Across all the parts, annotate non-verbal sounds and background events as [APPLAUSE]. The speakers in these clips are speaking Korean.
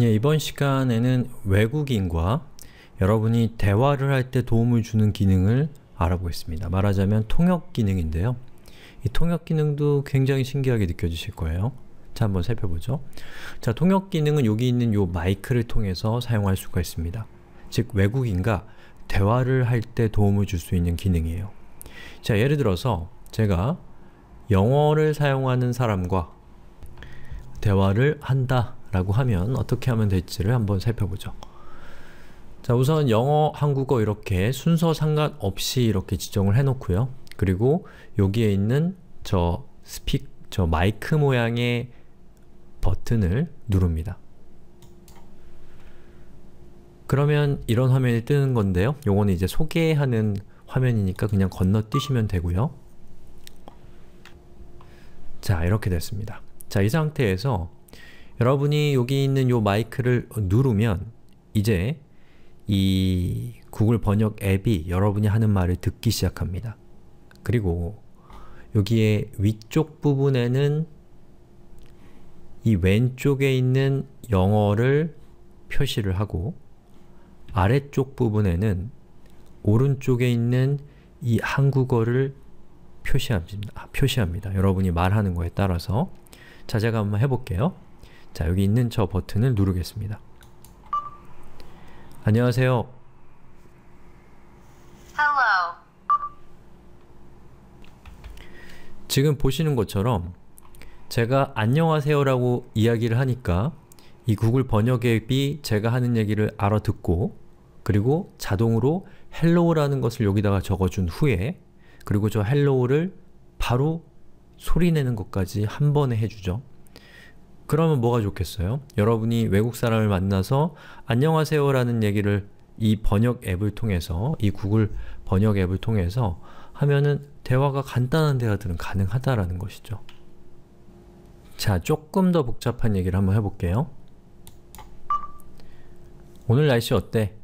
예, 이번 시간에는 외국인과 여러분이 대화를 할 때 도움을 주는 기능을 알아보겠습니다. 말하자면 통역 기능인데요. 이 통역 기능도 굉장히 신기하게 느껴지실 거예요. 자, 한번 살펴보죠. 자, 통역 기능은 여기 있는 요 마이크를 통해서 사용할 수가 있습니다. 즉, 외국인과 대화를 할 때 도움을 줄 수 있는 기능이에요. 자, 예를 들어서 제가 영어를 사용하는 사람과 대화를 한다 라고 하면 어떻게 하면 될지를 한번 살펴보죠. 자 우선 영어, 한국어 이렇게 순서 상관없이 이렇게 지정을 해놓고요. 그리고 여기에 있는 저 스픽, 저 마이크 모양의 버튼을 누릅니다. 그러면 이런 화면이 뜨는 건데요. 요거는 이제 소개하는 화면이니까 그냥 건너뛰시면 되고요. 자, 이렇게 됐습니다. 자, 이 상태에서 여러분이 여기 있는 요 마이크를 누르면 이제 이 구글 번역 앱이 여러분이 하는 말을 듣기 시작합니다. 그리고 여기에 위쪽 부분에는 이 왼쪽에 있는 영어를 표시를 하고 아래쪽 부분에는 오른쪽에 있는 이 한국어를 표시합니다. 표시합니다. 여러분이 말하는 거에 따라서 자, 제가 한번 해볼게요. 자, 여기 있는 저 버튼을 누르겠습니다. 안녕하세요. Hello. 지금 보시는 것처럼 제가 안녕하세요라고 이야기를 하니까 이 구글 번역 앱이 제가 하는 얘기를 알아듣고 그리고 자동으로 헬로우라는 것을 여기다가 적어준 후에 그리고 저 헬로우를 바로 소리내는 것까지 한 번에 해주죠. 그러면 뭐가 좋겠어요? 여러분이 외국 사람을 만나서 안녕하세요 라는 얘기를 이 번역 앱을 통해서 이 구글 번역 앱을 통해서 하면은 대화가 간단한 대화들은 가능하다라는 것이죠. 자, 조금 더 복잡한 얘기를 한번 해볼게요. 오늘 날씨 어때?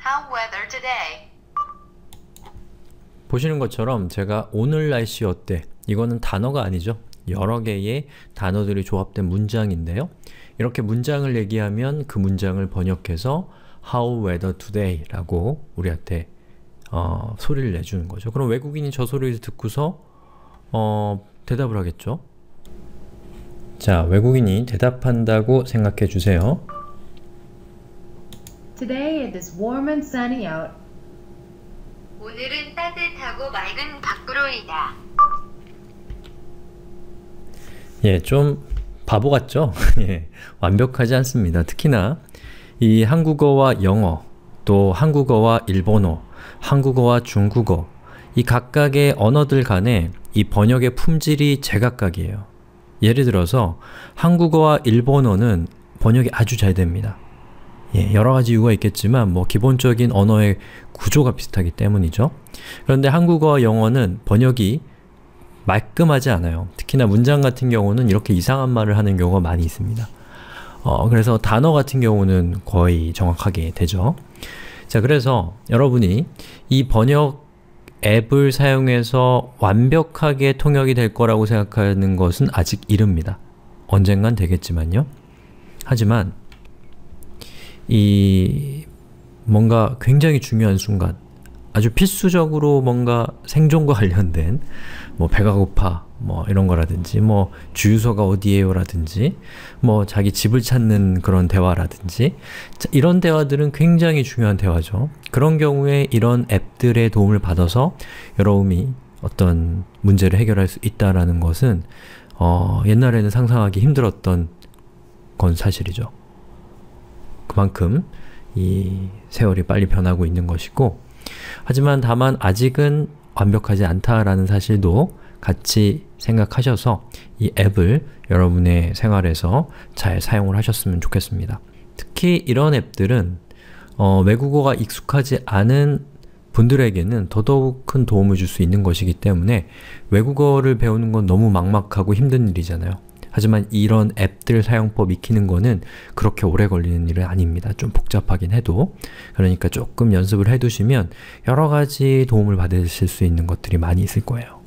How weather today? 보시는 것처럼 제가 오늘 날씨 어때? 이거는 단어가 아니죠. 여러 개의 단어들이 조합된 문장인데요. 이렇게 문장을 얘기하면 그 문장을 번역해서 How weather today? 라고 우리한테 어, 소리를 내주는 거죠. 그럼 외국인이 저 소리를 듣고서 어, 대답을 하겠죠. 자, 외국인이 대답한다고 생각해 주세요. Today it is warm and sunny out. 오늘은 따뜻하고 맑은 밖으로이다. 예, 좀 바보 같죠? [LAUGHS] 예, 완벽하지 않습니다. 특히나 이 한국어와 영어, 또 한국어와 일본어, 한국어와 중국어 이 각각의 언어들 간에 이 번역의 품질이 제각각이에요. 예를 들어서 한국어와 일본어는 번역이 아주 잘 됩니다. 예, 여러 가지 이유가 있겠지만 뭐 기본적인 언어의 구조가 비슷하기 때문이죠. 그런데 한국어와 영어는 번역이 말끔하지 않아요. 특히나 문장 같은 경우는 이렇게 이상한 말을 하는 경우가 많이 있습니다. 어, 그래서 단어 같은 경우는 거의 정확하게 되죠. 자, 그래서 여러분이 이 번역 앱을 사용해서 완벽하게 통역이 될 거라고 생각하는 것은 아직 이릅니다. 언젠간 되겠지만요. 하지만 이 뭔가 굉장히 중요한 순간 아주 필수적으로 뭔가 생존과 관련된 뭐 배가 고파 뭐 이런 거라든지 뭐 주유소가 어디에요 라든지 뭐 자기 집을 찾는 그런 대화라든지 자, 이런 대화들은 굉장히 중요한 대화죠. 그런 경우에 이런 앱들의 도움을 받아서 여러분이 어떤 문제를 해결할 수 있다라는 것은 어, 옛날에는 상상하기 힘들었던 건 사실이죠. 그만큼 이 세월이 빨리 변하고 있는 것이고 하지만 다만 아직은 완벽하지 않다라는 사실도 같이 생각하셔서 이 앱을 여러분의 생활에서 잘 사용을 하셨으면 좋겠습니다. 특히 이런 앱들은 어, 외국어가 익숙하지 않은 분들에게는 더더욱 큰 도움을 줄 수 있는 것이기 때문에 외국어를 배우는 건 너무 막막하고 힘든 일이잖아요. 하지만 이런 앱들 사용법 익히는 거는 그렇게 오래 걸리는 일은 아닙니다. 좀 복잡하긴 해도 그러니까 조금 연습을 해두시면 여러 가지 도움을 받으실 수 있는 것들이 많이 있을 거예요.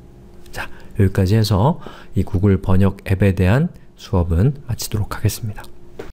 자, 여기까지 해서 이 구글 번역 앱에 대한 수업은 마치도록 하겠습니다.